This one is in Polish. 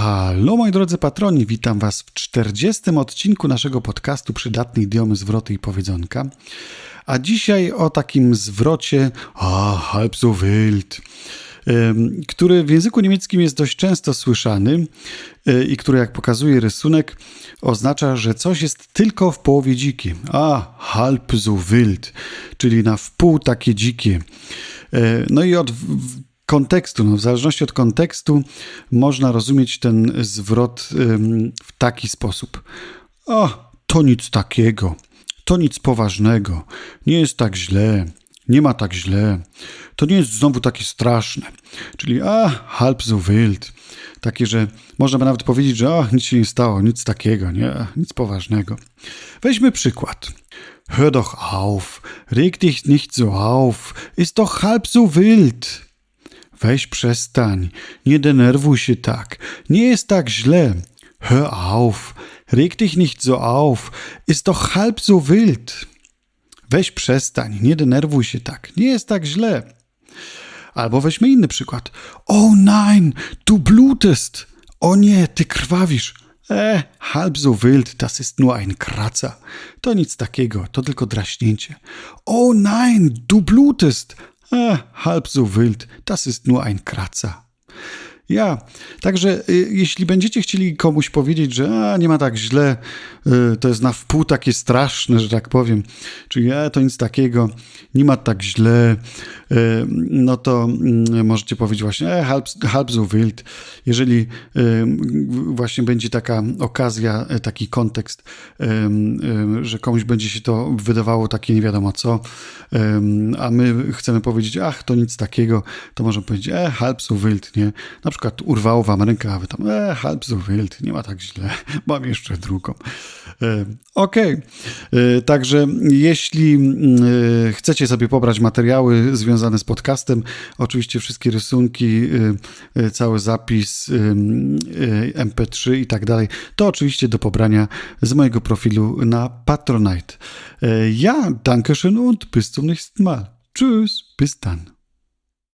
Halo moi drodzy patroni, witam was w 40 odcinku naszego podcastu Przydatne idiomy, zwroty i powiedzonka. A dzisiaj o takim zwrocie a halb so wild, który w języku niemieckim jest dość często słyszany e, i który, jak pokazuje rysunek, oznacza, że coś jest tylko w połowie dzikie. A, halb so wild, czyli na wpół takie dzikie. E, no i od kontekstu, no w zależności od kontekstu można rozumieć ten zwrot w taki sposób. O, to nic takiego, to nic poważnego, nie jest tak źle, nie ma tak źle, to nie jest znowu takie straszne. Czyli a, halb so wild. Takie, że można by nawet powiedzieć, że o, nic się nie stało, nic takiego, nie, nic poważnego. Weźmy przykład. Hör doch auf, reg dich nicht so auf, ist doch halb so wild. Weź przestań, nie denerwuj się tak, nie jest tak źle. Hör auf, reg dich nicht so auf, ist doch halb so wild. Weź przestań, nie denerwuj się tak, nie jest tak źle. Albo weźmy inny przykład. Oh nein, du blutest. O nie, ty krwawisz. E, halb so wild, das ist nur ein Kratzer. To nic takiego, to tylko draśnięcie. Oh nein, du blutest. Ah, halb so wild, das ist nur ein Kratzer. Ja, także y, jeśli będziecie chcieli komuś powiedzieć, że a, nie ma tak źle, y, to jest na wpół takie straszne, że tak powiem, czyli a, to nic takiego, nie ma tak źle, y, no to y, możecie powiedzieć właśnie e, halb, halb so wild. Jeżeli właśnie będzie taka okazja, taki kontekst, że komuś będzie się to wydawało takie nie wiadomo co, a my chcemy powiedzieć, ach, to nic takiego, to możemy powiedzieć, e, halb so wild, nie? Na przykład przykład urwało wam rękę, a wy tam, e, halb so wild, nie ma tak źle, mam jeszcze drugą. E, Okej, okay. E, także jeśli e, chcecie sobie pobrać materiały związane z podcastem, oczywiście wszystkie rysunki, cały zapis, MP3 i tak dalej, to oczywiście do pobrania z mojego profilu na Patronite. Ja, danke schön und bis zum nächsten Mal. Tschüss, bis dann.